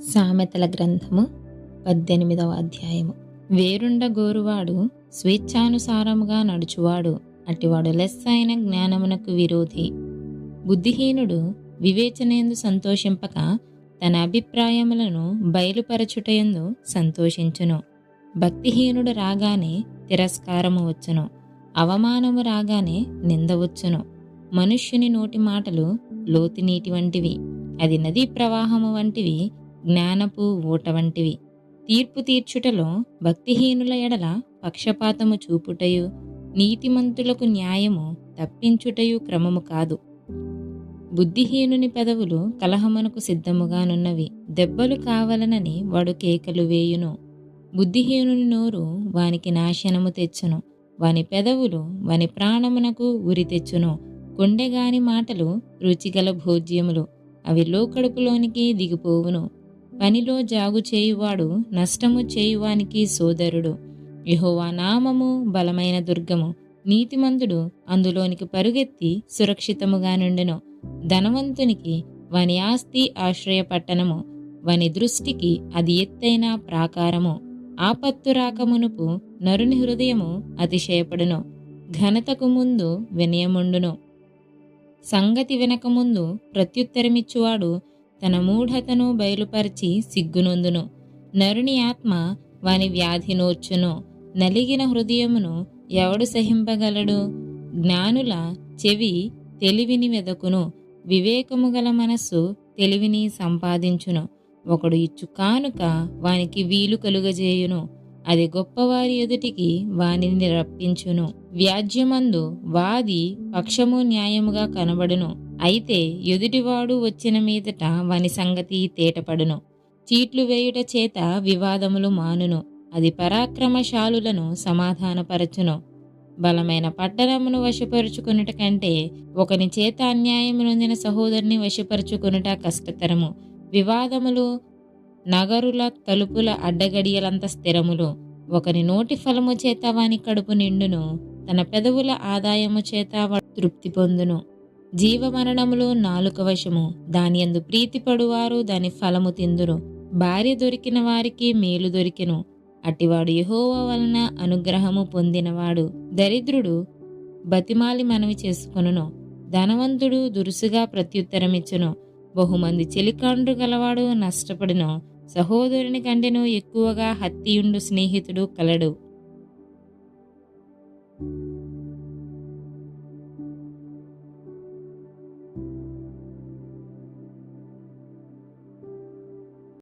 సామెతల గ్రంథము పద్దెనిమిదవ అధ్యాయము. వేరుండ గోరువాడు స్వేచ్ఛానుసారముగా నడుచువాడు. అటివాడు లెస్ అయిన జ్ఞానమునకు విరోధి. బుద్ధిహీనుడు వివేచనేందు సంతోషింపక తన అభిప్రాయములను బయలుపరచుటయందు సంతోషించును. భక్తిహీనుడు రాగానే తిరస్కారము వచ్చును. అవమానము రాగానే నిందవచ్చును మనుష్యుని నోటి మాటలు లోతు నీటి వంటివి. అది నదీ ప్రవాహము వంటివి జ్ఞానపు ఊట వంటివి. తీర్పు తీర్చుటలో భక్తిహీనుల ఎడల పక్షపాతము చూపుటయు నీతిమంతులకు న్యాయము తప్పించుటయు క్రమము కాదు. బుద్ధిహీనుని పెదవులు కలహమునకు సిద్ధముగానున్నవి. దెబ్బలు కావలనని వాడు కేకలు వేయును. బుద్ధిహీనుని నోరు వానికి నాశనము తెచ్చును. వాని పెదవులు వాని ప్రాణమునకు ఉరి తెచ్చును. కొండెగాని మాటలు రుచిగల భోజ్యములు. అవి లోకడుపులోనికి దిగిపోవును. పనిలో జాగు చేయువాడు నష్టము చేయువానికి సోదరుడు. యహోవా నామము బలమైన దుర్గము. నీతిమంతుడు అందులోనికి పరుగెత్తి సురక్షితముగా నుండెను. ధనవంతునికి వాని ఆస్తి ఆశ్రయ పట్టణము వాని దృష్టికి అది ఎత్తైన ప్రాకారము. ఆపత్తు రాకమునుపు నరుని హృదయము అతిశయపడును. ఘనతకు ముందు వినయముండును. సంగతి వినకముందు ప్రత్యుత్తరమిచ్చువాడు తన మూఢతను బయలుపరిచి సిగ్గునొందును. నరుని ఆత్మ వాని వ్యాధి నోర్చును. నలిగిన హృదయమును ఎవడు సహింపగలడు? జ్ఞానుల చెవి తెలివిని వెదకును. వివేకము గల మనస్సు తెలివిని సంపాదించును. ఒకడు ఇచ్చు కానుక వానికి వీలు కలుగజేయును. అది గొప్పవారి ఎదుటికి వానిని రప్పించును. వ్యాజ్యమందు వాది పక్షము న్యాయముగా కనబడును. అయితే ఎదుటివాడు వచ్చిన మీదట వాని సంగతి తేటపడును. చీట్లు వేయుట చేత వివాదములు మానును. అది పరాక్రమశాలులను సమాధానపరచును. బలమైన పట్టణమును వశపరుచుకునుట కంటే ఒకని చేత అన్యాయము నొందిన సహోదరుని వశపరుచుకునుట కష్టతరము. వివాదములు నగరుల తలుపుల అడ్డగడియలంత స్థిరములు. ఒకని నోటి ఫలము చేత వాని కడుపు నిండును. తన పెదవుల ఆదాయము చేత తృప్తి పొందును. జీవమరణములు నాలుక వశము. దాని యందు ప్రీతిపడువారు దాని ఫలము తిందురు. భార్య దొరికిన వారికి మేలు దొరికెను. అటివాడు యహోవ వలన అనుగ్రహము పొందినవాడు. దరిద్రుడు బతిమాలి మనవి చేసుకొనును. ధనవంతుడు దురుసుగా ప్రత్యుత్తరమిచ్చును. బహుమంది చెలికాండ్రు గలవాడు నష్టపడును. సహోదరుని కంటెను ఎక్కువగా హత్తియుండు స్నేహితుడు కలడు.